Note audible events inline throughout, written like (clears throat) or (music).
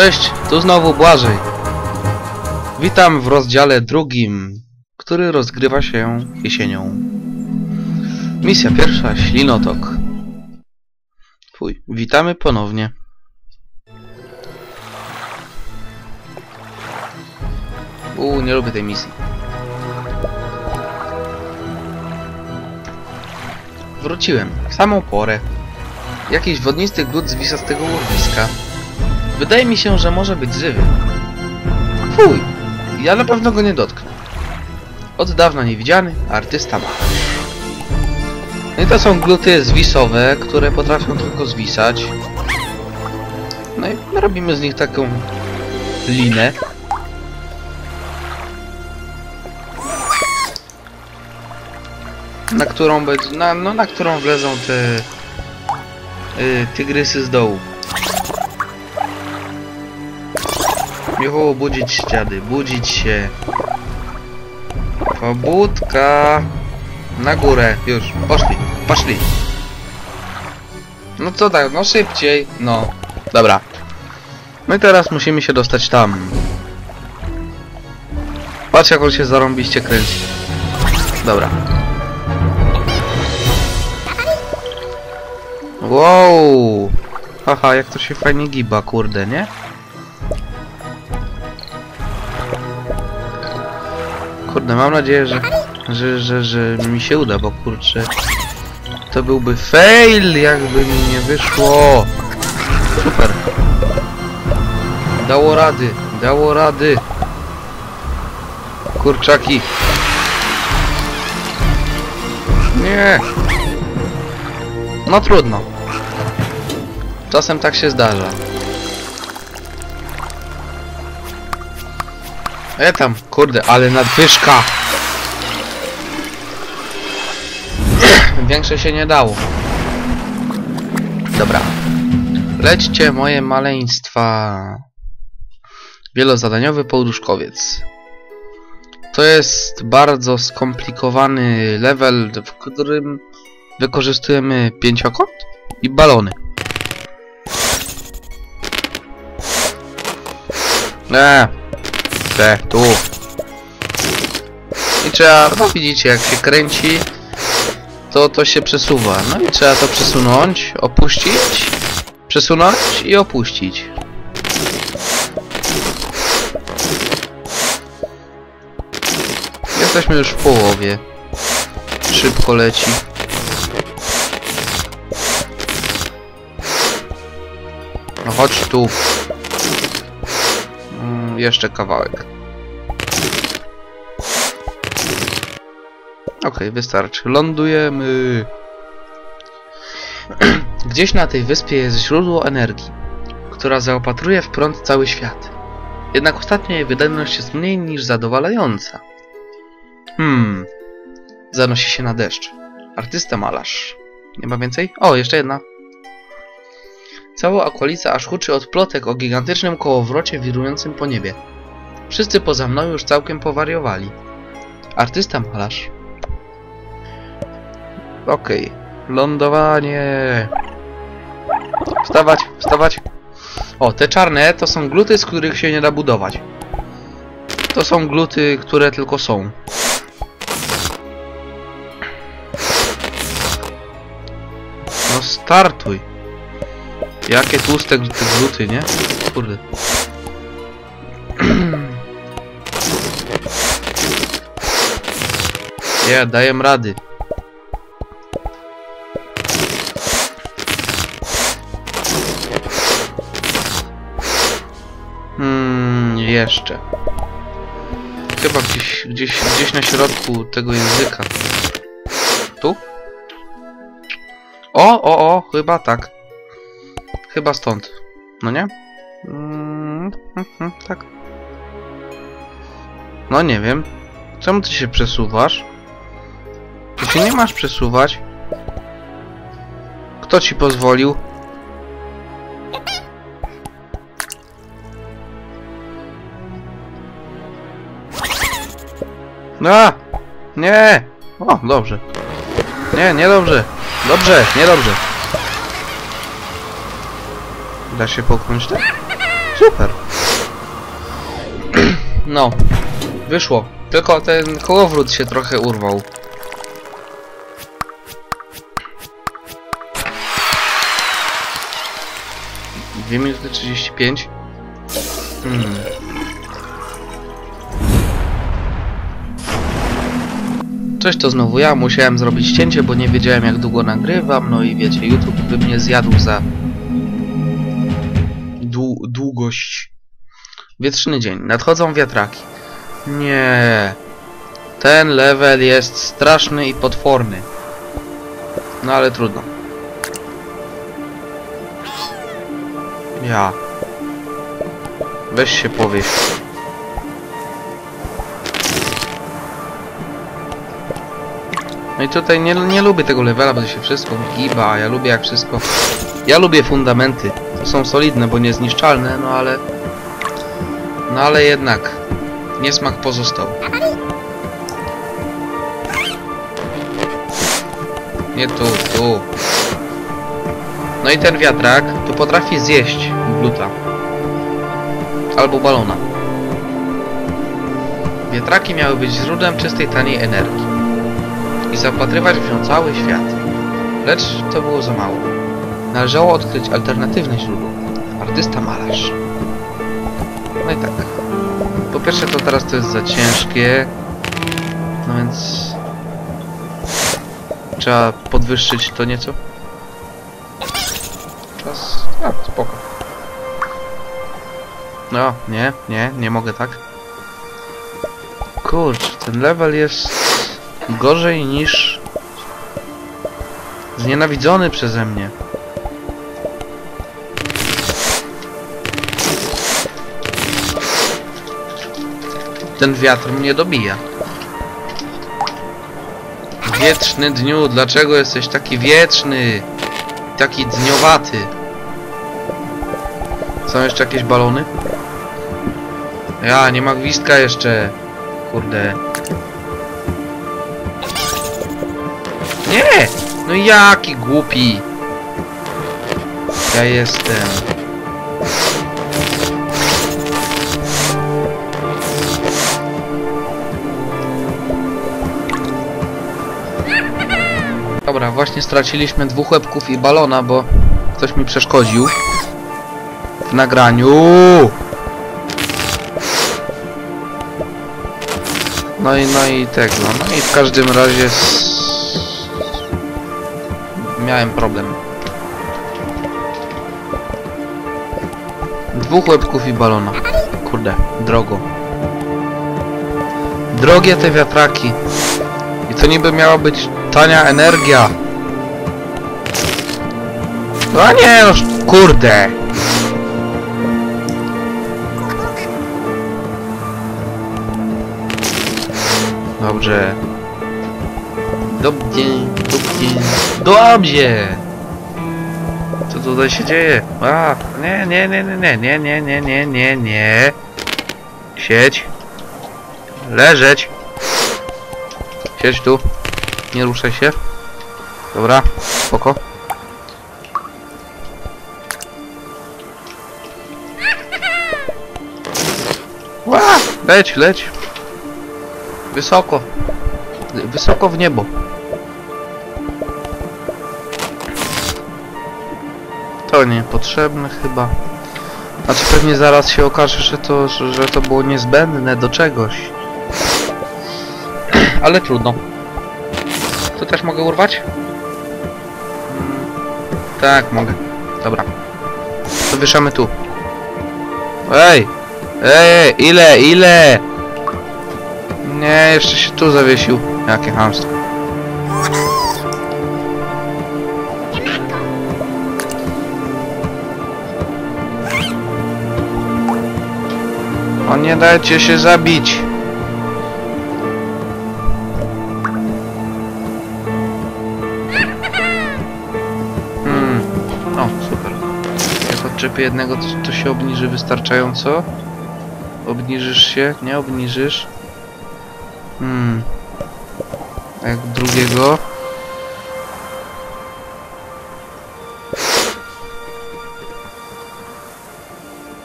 Cześć, tu znowu Błażej. Witam w rozdziale drugim, który rozgrywa się jesienią. Misja pierwsza, Ślinotok. Fuj, witamy ponownie. Uuu, nie lubię tej misji. Wróciłem, w samą porę. Jakiś wodnisty glut zwisa z tego łowiska. Wydaje mi się, że może być żywy. Fuj, ja na pewno go nie dotknę. Od dawna niewidziany, artysta ma. No i to są gluty zwisowe, które potrafią tylko zwisać. No i robimy z nich taką linę. Na którą na, no, na którą wlezą te y, tygrysy z dołu. Michu, budzić dziady, budzić się. Pobudka. Na górę, już, poszli, poszli. No co tak, no szybciej, no. Dobra. My teraz musimy się dostać tam. Patrz jak on się zarąbiście kręci. Dobra. Wow! Haha, jak to się fajnie giba, kurde, nie? Kurde, mam nadzieję, że, że, że, że mi się uda, bo kurczę... To byłby fail, jakby mi nie wyszło. Super. Dało rady, dało rady. Kurczaki. Nie. No trudno. Czasem tak się zdarza. E tam, kurde, ale nadwyżka! (clears throat) Większe się nie dało. Dobra. Lećcie moje maleństwa. Wielozadaniowy podróżkowiec. To jest bardzo skomplikowany level, w którym wykorzystujemy pięciokąt i balony. Eee, te, tu. I trzeba, no widzicie jak się kręci, to to się przesuwa. No i trzeba to przesunąć, opuścić, przesunąć i opuścić. Jesteśmy już w połowie. Szybko leci. No chodź tu. Jeszcze kawałek. Okej, wystarczy. Lądujemy. (clears throat) Gdzieś na tej wyspie jest źródło energii, która zaopatruje w prąd cały świat. Jednak ostatnio jej wydajność jest mniej niż zadowalająca. Hmm. Zanosi się na deszcz. Artysta malarz. Nie ma więcej? O, jeszcze jedna. Cała okolica aż huczy od plotek o gigantycznym kołowrocie wirującym po niebie. Wszyscy poza mną już całkiem powariowali. Artysta malarz. Okej. Okay. Lądowanie. Wstawać, wstawać. O, te czarne to są gluty, z których się nie da budować. To są gluty, które tylko są. No startuj. Jakie tłuste te gluty, nie? Kurde. Ja, daję rady. Hmm, jeszcze. Chyba gdzieś, gdzieś, gdzieś na środku tego języka. Tu? O, o, o, chyba tak. Chyba stąd. No nie? Mm, mm, tak. No nie wiem. Czemu ty się przesuwasz? Ty się nie masz przesuwać. Kto ci pozwolił? A! Nie! O, dobrze. Nie, nie dobrze. Dobrze, nie dobrze. Da się popchnąć tak? Super. (clears throat) No, wyszło. Tylko ten kołowrót się trochę urwał. Dwie minuty 35. Hmm. Cześć, to znowu ja. Musiałem zrobić cięcie, bo nie wiedziałem jak długo nagrywam. No i wiecie, YouTube by mnie zjadł za Wietrzny dzień. Nadchodzą wiatraki. Nie. Ten level jest straszny i potworny. No ale trudno. Ja. Weź się powieś. No i tutaj nie, nie lubię tego levela, bo to się wszystko giba, ja lubię jak wszystko... Ja lubię fundamenty. To są solidne, bo niezniszczalne, no ale... No ale jednak... Niesmak pozostał. Nie tu, tu. No i ten wiatrak to potrafi zjeść gluta. Albo balona. Wiatraki miały być źródłem czystej, taniej energii. I zapatrywać w nią cały świat. Lecz to było za mało. Należało odkryć alternatywne źródło. Artysta malarz. No i tak. Po pierwsze to teraz to jest za ciężkie. No więc... Trzeba podwyższyć to nieco. Teraz... A, spoko. No, nie, nie, nie mogę tak. Kurcz, ten level jest gorzej niż znienawidzony przeze mnie. Ten wiatr mnie dobija. Wieczny dniu, dlaczego jesteś taki wieczny? Taki dniowaty. Są jeszcze jakieś balony? Ja, nie ma gwizdka jeszcze. Kurde. Nie! No jaki głupi. Ja jestem. Dobra, właśnie straciliśmy dwóch łebków i balona, bo ktoś mi przeszkodził w nagraniu. No i, no i tego, no i w każdym razie miałem problem. Dwóch łebków i balona. Kurde, drogo. Drogie te wiatraki. I to niby miała być tania energia. No nie, no kurde. Dobrze. Dobrze, dobrze, dobrze. Co tutaj się dzieje? A, nie, nie, nie, nie, nie, nie, nie, nie, nie, nie. Siedź. Leżeć. Siedź tu. Nie ruszaj się. Dobra, spoko. Ła! Leć, leć. Wysoko. Wysoko w niebo. To niepotrzebne chyba. Znaczy pewnie zaraz się okaże, że to, że, że to było niezbędne do czegoś. (clears throat) Ale trudno. Też mogę urwać? Tak, mogę. Dobra. To wieszamy tu. Ej! Ej, ile, ile? Nie, jeszcze się tu zawiesił. Jakie hamstwo. O nie dajcie się zabić. Jak odczepię jednego, to, to się obniży wystarczająco. Obniżysz się? Nie obniżysz? Hmm. Jak drugiego?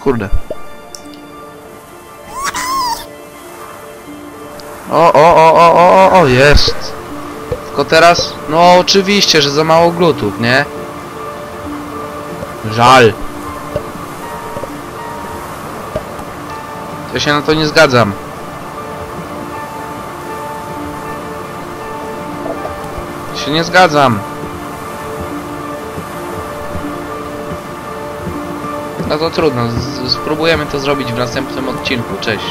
kurde. O, o, o, o, o, o, o, jest. Tylko teraz, no oczywiście, że za mało glutów, nie? Żal. Ja się na to nie zgadzam. Się nie zgadzam. No to trudno, spróbujemy to zrobić w następnym odcinku. Cześć.